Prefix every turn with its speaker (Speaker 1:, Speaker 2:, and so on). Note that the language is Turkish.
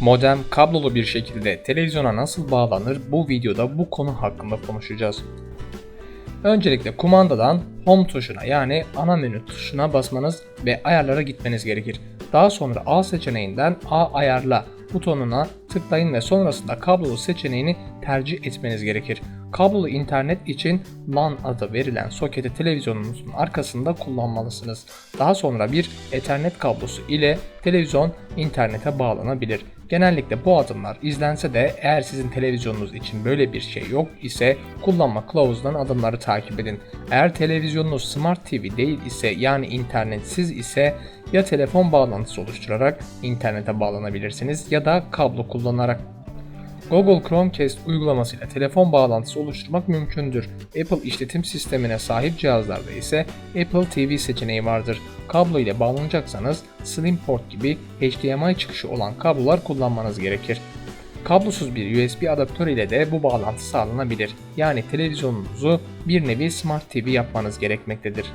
Speaker 1: Modem kablolu bir şekilde televizyona nasıl bağlanır bu videoda bu konu hakkında konuşacağız. Öncelikle kumandadan Home tuşuna yani ana menü tuşuna basmanız ve ayarlara gitmeniz gerekir. Daha sonra A seçeneğinden A ayarla butonuna tıklayın ve sonrasında kablolu seçeneğini tercih etmeniz gerekir. Kablolu internet için LAN adı verilen soketi televizyonunuzun arkasında kullanmalısınız. Daha sonra bir Ethernet kablosu ile televizyon internete bağlanabilir. Genellikle bu adımlar izlense de eğer sizin televizyonunuz için böyle bir şey yok ise kullanma kılavuzundan adımları takip edin. Eğer televizyonunuz Smart TV değil ise yani internetsiz ise ya telefon bağlantısı oluşturarak internete bağlanabilirsiniz ya da kablo kullanarak Google Chromecast uygulamasıyla telefon bağlantısı oluşturmak mümkündür. Apple işletim sistemine sahip cihazlarda ise Apple TV seçeneği vardır. Kablo ile bağlanacaksanız Slim Port gibi HDMI çıkışı olan kablolar kullanmanız gerekir. Kablosuz bir USB adaptör ile de bu bağlantı sağlanabilir. Yani televizyonunuzu bir nevi Smart TV yapmanız gerekmektedir.